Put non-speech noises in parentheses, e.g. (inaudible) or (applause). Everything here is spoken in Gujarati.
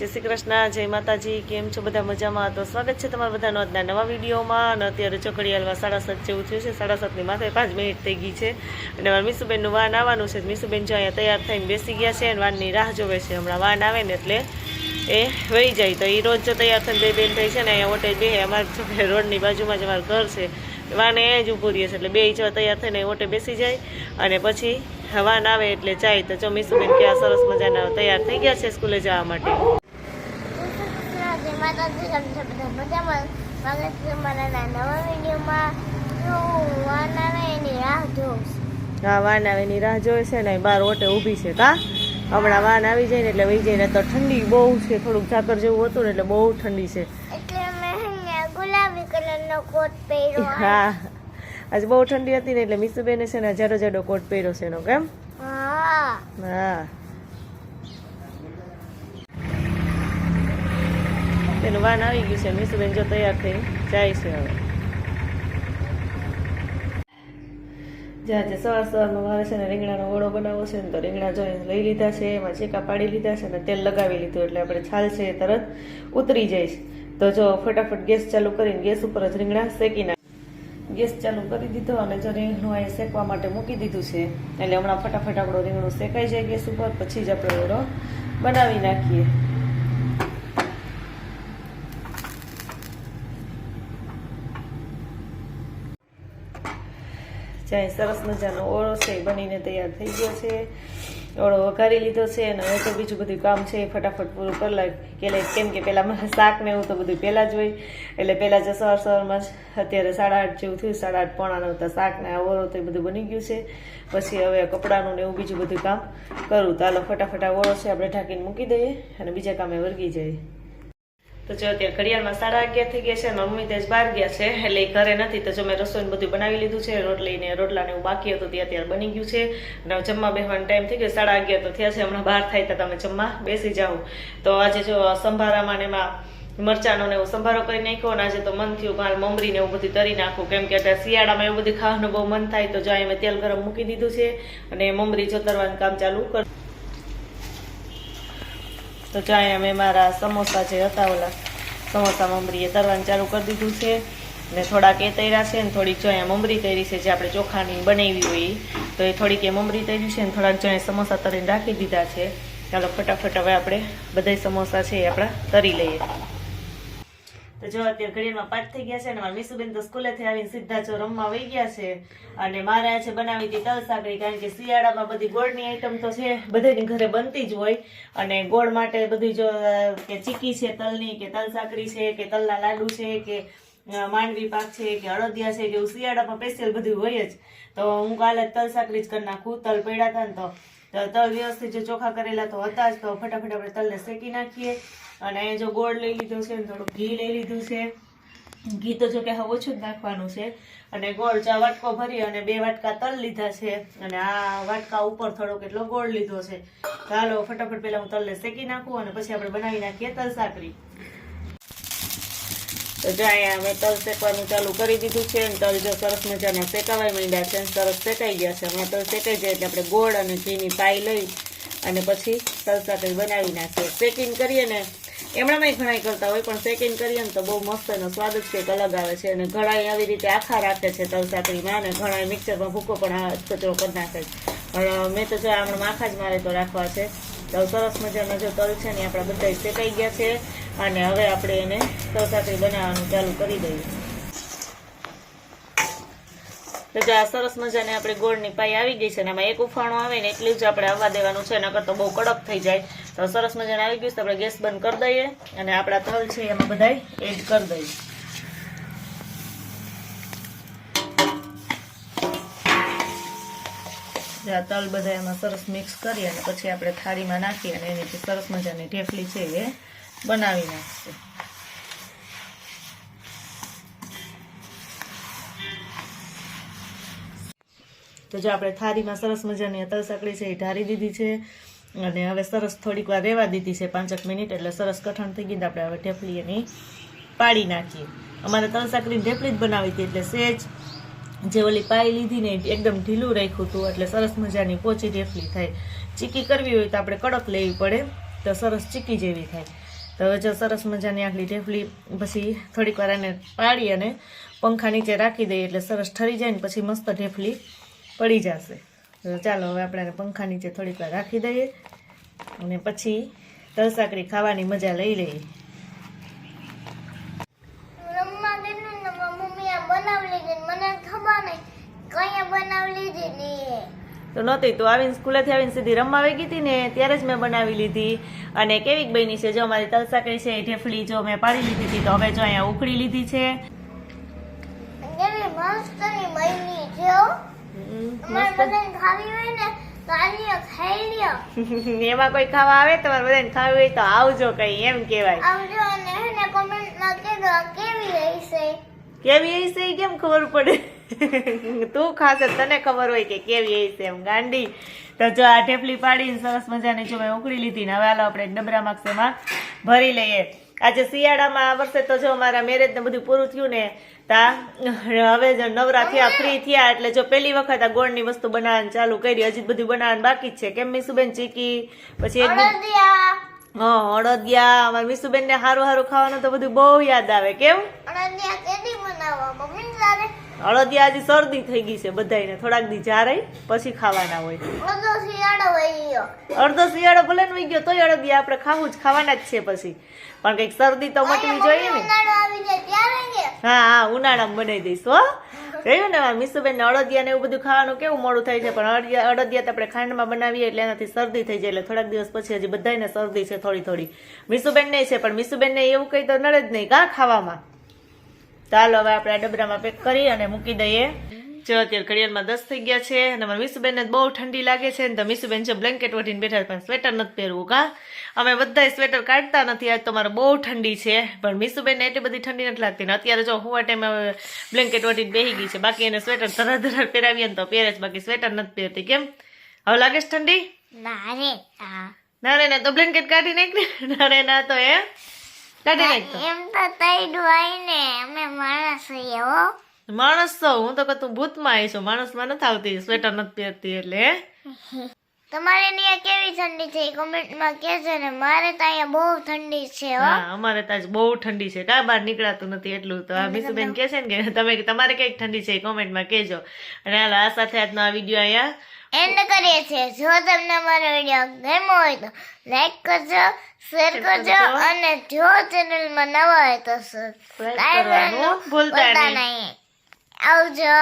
જય શ્રી કૃષ્ણ, જય માતાજી, કેમ છો બધા મજામાં? તો સ્વાગત છે તમારા બધાનો આજના નવા વિડીયોમાં. અને અત્યારે ચોકડીયાલમાં સાડા સાત જેવું થયું છે. સાડા સાતની માથે પાંચ મિનિટ થઈ ગઈ છે. અને મારા મીસુબેનનું વાન આવવાનું છે. મીસુબેન જો અહીંયા તૈયાર થઈને બેસી ગયા છે અને વાનની રાહ જોવે છે. હમણાં વાન આવે ને એટલે એ વહી જાય. તો એ રોજ જો તૈયાર થઈને બે બેન થઈ છે ને અહીંયા ઓટે બે. અમારા છોકરા રોડની બાજુમાં જ અમારું ઘર છે. વાને એ જ ઊભું રહીએ છે એટલે બે જો તૈયાર થઈને ઓટે બેસી જાય. અને પછી વાન આવે એટલે જાય. તો જો મીસુબેન કે સરસ મજાના તૈયાર થઈ ગયા છે સ્કૂલે જવા માટે. માતાજી છો બધા મજામાં. સ્વાગત છે મારા નવા વિડીયોમાં. હું વાન રાહ જોઉં હા વાન આવે એની રાહ જોવે છે ને બાર ઓટે ઊભી છે કા? હમણાં વાન આવી જાય ને એટલે વહી જાય ને તો ઠંડી બહુ છે થોડુંક ઝાકર જેવું હતું ને એટલે બહુ ઠંડી છે. એટલે મેં ગુલાબી કલરનો કોટ પહેર્યો હા આજે બહુ ઠંડી હતી ને એટલે મિસુબેને છે ને જાડો જાડો કોટ પહેર્યો છે એનો કેમ? હા. હા. એનું વાન આવી ગયું છે મીસુબેન જો તૈયાર થઈ જાય છે હવે. જ્યાં જે સવાર સવારમાં મારે છે ને રીંગણાનો ઓળો બનાવવો છે ને, તો રીંગણા જોઈને લઈ લીધા છે, એમાં ચીકા પાડી લીધા છે અને તેલ લગાવી લીધું, એટલે આપણે છાલ છે એ તરત ઉતરી જાય તો જો ફટાફટ ગેસ ચાલુ કરીને ગેસ ઉપર જ રીંગણા શેકી નાખ. ગેસ ચાલુ કરી દીધો અને જો રીંગણું એ શેકવા માટે મૂકી દીધું છે, એટલે હમણાં ફટાફટ આપણો રીંગણું શેકાઈ જાય ગેસ ઉપર, પછી જ આપણે ઓળો બનાવી નાખીએ. જ્યાં, સરસ મજાનો ઓળો છે બનીને તૈયાર થઈ ગયો છે. ઓળો વઘારી લીધો છે અને હવે તો બીજું બધું કામ છે, એ ફટાફટ પૂરું કરી લાગે કેમ કે પહેલાં મારે શાક ને એવું તો બધું પહેલાં જ હોય. એટલે પહેલાં જ સવાર સવારમાં જ અત્યારે સાડા આઠ જેવું થયું, સાડા આઠ પોણા નવ તો ઓળો તો એ બધું બની ગયું છે. પછી હવે કપડાનું ને એવું બીજું બધું કામ કરું. તો હાલો ફટાફટ આ ઓળો છે, આપણે ઢાંકીને મૂકી દઈએ અને બીજા કામે વર્ગી જઈએ. તો જો અત્યારે ઘડિયાળમાં સાડા અગિયાર થઈ ગયા છે અને મમ્મી તેજ બહાર ગયા છે, એટલે ઘરે નથી. તો જો મેં રસોઈને બધું બનાવી લીધું છે રોટલીને રોટલાને રોટલા એવું બાકી હતું, તે અત્યારે બની ગયું છે. અને જમવા બેસવાનો ટાઈમ થઈ ગયો, સાડા અગિયાર તો થયા છે, હમણાં બહાર થાય તો તમે જમવા બેસી જાઓ. તો આજે જો સંભારામાં ને એમાં મરચાનો ને એવું સંભારો કરી નાખ્યો, અને આજે તો મન થયું કાલ મમરી ને એવું બધું તરી નાખું. કેમ કે અત્યારે શિયાળામાં એવું બધું ખાવાનું બહુ મન થાય, તો જો અહીંયા મેં તેલ ગરમ મૂકી દીધું છે, અને મમરી જોતરવાનું કામ ચાલુ કર તો જો અહીંયા મેં મારા સમોસા જે હતા ઓલા સમોસા મમરી એ તરવાનું ચાલુ કરી દીધું છે. ને થોડાક એ તૈરા છે ને થોડીક જો મમરી તૈરી છે, જે આપણે ચોખાની બનાવી હોય તો એ થોડીક એ મમરી તૈરી છે ને થોડાક જો સમોસા તરીને રાખી દીધા છે. ચાલો ફટાફટ હવે આપણે બધાય સમોસા છે એ આપણા તરી લઈએ. તો જો અત્યારે ઘડિયાળમાં પાંચ થઈ ગયા છે અને મારા મીસુબેન તો સ્કૂલેથી આવીને સીધા જો રમવા વહી ગયા છે. અને મારે આજે બનાવી હતી તલ સાકરી કારણ કે શિયાળામાં બધી ગોળની આઈટમ તો છે, બધાની ઘરે બનતી જ હોય. અને ગોળ માટે બધી જો કે ચીકી છે તલની, કે તલ સાકરી છે, કે તલના લાડુ છે, કે માંડવી પાક છે, કે અડદિયા છે, કે એવું શિયાળામાં સ્પેશિયલ બધું હોય જ. તો હું કાલે તલ સાકરી જ કરી નાખું, તલ પડ્યા હતા ને તો તલ વ્યવસ્થિત જો ચોખા કરેલા તો હતા જ, તો ફટાફટ આપણે તલને શેકી નાખીએ. અને જો ગોળ લઈ લીધો છે થોડું ઘી લઈ લીધું છે. ઘી તો જો કે હવે ઓછું જ નાખવાનું છે. અને ગોળ ચા વાટકો ભરી અને બે વાટકા તલ લીધા છે. અને આ વાટકા ઉપર થોડોક કેટલો ગોળ લીધો છે. ચાલો ફટાફટ પહેલાં હું તલને શેકી નાખું અને પછી આપણે બનાવી નાખીએ તલ સાકરી તો જો અહીંયા અમે તલ શેકવાનું ચાલુ કરી દીધું છે અને તલ જો સરસ મજાના શેકાવાય માંડ્યા છે સરસ શેકાઈ ગયા છે. હમણાં તલ શેકાઈ જાય એટલે આપણે ગોળ અને ઘીની પાઈ લઈ અને પછી તલ સાકરી બનાવી નાખીએ. શેકિંગ કરીએ ને એમણામાં ઘણા કરતા હોય, પણ શેકિંગ કરીએ ને તો બહુ મસ્ત એનો સ્વાદ જ કંઈક અલગ આવે છે અને ઘણા આવી રીતે આખા રાખે છે તલ સાકરીમાં અને ઘણા મિક્સરમાં ભૂકો પણ કચરો કરી નાખે છે. પણ મેં તો જો આમણાં આખા જ મારે તો રાખવા છે. તો સરસ મજાનો જો તલ છે ને આપણા બધા શેકાઈ ગયા છે. અને હવે આપણે એને તલ બનાવવાનું ચાલુ કરી દઈએ. તો જો આ સરસ મજાને આપણે ગોળની પાઈ આવી ગઈ છે અને એમાં એક ઉફાણો આવે ને એટલું જ આપણે આવવા દેવાનું છે, નકર તો બહુ કડક થઈ જાય. તો સરસ મજાને આવી ગયું તો આપણે ગેસ બંધ કરી દઈએ અને આપણા તલ છે એમાં બધાય એડ કરી દઈએ. આ તલ બધા એમાં સરસ મિક્સ કરી અને પછી આપણે થાળીમાં નાખી અને એની સરસ મજાની ઢેફલી છે એ બનાવી નાખીએ તો જો આપણે થાળીમાં સરસ મજાની અતર સાંકળી છે એ ઢારી દીધી છે. અને હવે સરસ થોડીક વાર રહેવા દીધી છે, પાંચક મિનિટ, એટલે સરસ કઠણ થઈ ગઈ આપણે હવે ઢેફલી એની પાડી નાખીએ. અમારે તલ સાંકળીની ઢેફલી જ બનાવી હતી, એટલે સેજ જે ઓલી પાઈ લીધી ને એકદમ ઢીલું રાખ્યું હતું, એટલે સરસ મજાની પોચી ઢેફલી થાય. ચીકી કરવી હોય તો આપણે કડક લેવી પડે, તો સરસ ચીકી જેવી થાય. તો હવે જો સરસ મજાની આટલી ઢેફલી પછી થોડીક વાર એને પાડી અને પંખા નીચે રાખી દઈએ એટલે સરસ ઠરી જાય ને પછી મસ્ત ઢેફલી પડી જશે. ચાલો હવે આપણે પંખા નીચે થોડીક વાર રાખી દઈએ અને પછી તલસાકડી ખાવાની મજા લઈ લઈએ. બનાવી લીધી મને ખબર નહીં. કઈ બનાવી લીધી ને તો નહોતી તો આવીને સ્કૂલેથી આવીને સીધી રમવા આવી ગઈ હતી ને ત્યારે જ મેં બનાવી લીધી. અને કેવીક બની છે જો મારી તલસાકડી છે એ ઢેફલી જો મેં પાડી લીધી હતી તો હવે જો અહીંયા ઉખડી લીધી છે. (laughs) એમાં કોઈ ખાવા આવે? તમારે બધાને ખાવી હોય તો આવજો કઈ એમ કહેવાય. આવજો અને કોમેન્ટમાં કેવી રહી છે કેવી છે કેમ ખબર પડે? તું ખાશે તને ખબર હોય કે કેવી હઈ છે એમ. ગાંડી તો જો આ ઢેફલી પાડીને સરસ મજાની જો મેં ઉકળી લીધી ને હવે હાલો આપણે ડબરા માક્ષમાં ભરી લઈએ. આજે શિયાળામાં આ વર્ષે તો જો મારા મેરેજ ને બધું પૂરું થયું ને તા હવે જો નવરા થયા ફ્રી થયા એટલે જો પહેલી વખત આ ગોળની વસ્તુ બનાવવાનું ચાલુ કરી હજી બધું બનાવવાનું બાકી જ છે. કેમ મીસુબેન ચીકી? પછી એક અડદિયા. અમારા મીસુબેન ને સારું સારું ખાવાનું તો બધું બહુ યાદ આવે. કેમ અડદિયા કેદી બનાવવા? મમ્મી તારે અડદિયા હજી શરદી થઈ ગઈ છે બધાને થોડાક દી જા રહી પછી ખાવાના હોય. અડધો શિયાળો ગયો. અડધો શિયાળો ભલે ને વહી ગયો તોય અડદિયા આપણે ખાવું જ ખાવાના જ છે પછી. પણ કંઈક શરદી તો મટવી જોઈએ ને. હા હા ઉનાળામાં બનાવી દઈશ હો. જોયું ને મિસુબેન ને અડદિયા ને એવું બધું ખાવાનું કેવું મોડું થાય છે? પણ અડદિયા અડદિયા તો આપણે ખાંડમાં બનાવીએ એટલે એનાથી શરદી થઈ જાય એટલે થોડાક દિવસ પછી હજી બધાને શરદી છે થોડી થોડી. મિસુબેન ને છે પણ મિસુબેન ને એવું કંઈ તો નડે જ નહીં કા ખાવામાં? ચાલો હવે આપણે આ ડબરામાં પેક કરી અને મૂકી દઈએ. જો અત્યારે ઘડિયાળમાં દસ થઈ ગયા છે અને મારા મીસુબેનને બહુ ઠંડી લાગે છે ને તો મીસુબેન છે બ્લેન્કેટ વઢીને બેઠા પણ સ્વેટર નથી પહેરવું કા? અમે બધા સ્વેટર કાઢતા નથી આજ તો મારે બહુ ઠંડી છે. પણ મીસુબેનને એટલી બધી ઠંડી નથી લાગતી ને અત્યારે જો હું આ ટાઈમે બ્લેન્કેટ ઓઢીને બેસી ગઈ છે. બાકી એને સ્વેટર ધરા ધરા પહેરાવીએ ને તો પહેરે જ બાકી સ્વેટર નથી પહેરતી. કેમ? હવે લાગે છે ઠંડી? ના રે ના રે ના તો બ્લેન્કેટ કાઢી નાખ. ને ના રે ના તો એ કાઢી નાખ તો. એમ તો તૈડું આવીને અમે માણસ છીએ હો. માણસ તો હું તો ભૂતમાં આવી છું માણસમાં નથી આવતી સ્વેટર નથી પહેરતી એટલે તમારે ત્યાં કેવી ઠંડી છે કોમેન્ટમાં કહેજો ને મારે તો અહીંયા બહુ ઠંડી છે હો. હા અમારે ત્યાં બહુ ઠંડી છે કા બહાર નીકળાતું નથી એટલું તો. આ મીસુબેન કહે છે ને કે તમે તમારે કંઈક ઠંડી છે કોમેન્ટમાં કહેજો. અને હાલો આ સાથે આજનો આ વીડિયો અહીંયા એન્ડ કરીએ છીએ. જો તમને મારો વીડિયો ગમ્યો હોય તો લાઈક કરજો શેર કરજો અને જો ચેનલમાં નવા હોય તો સબસ્ક્રાઈબ કરવાનું ભૂલતા નહીં. નહીં. આવજો.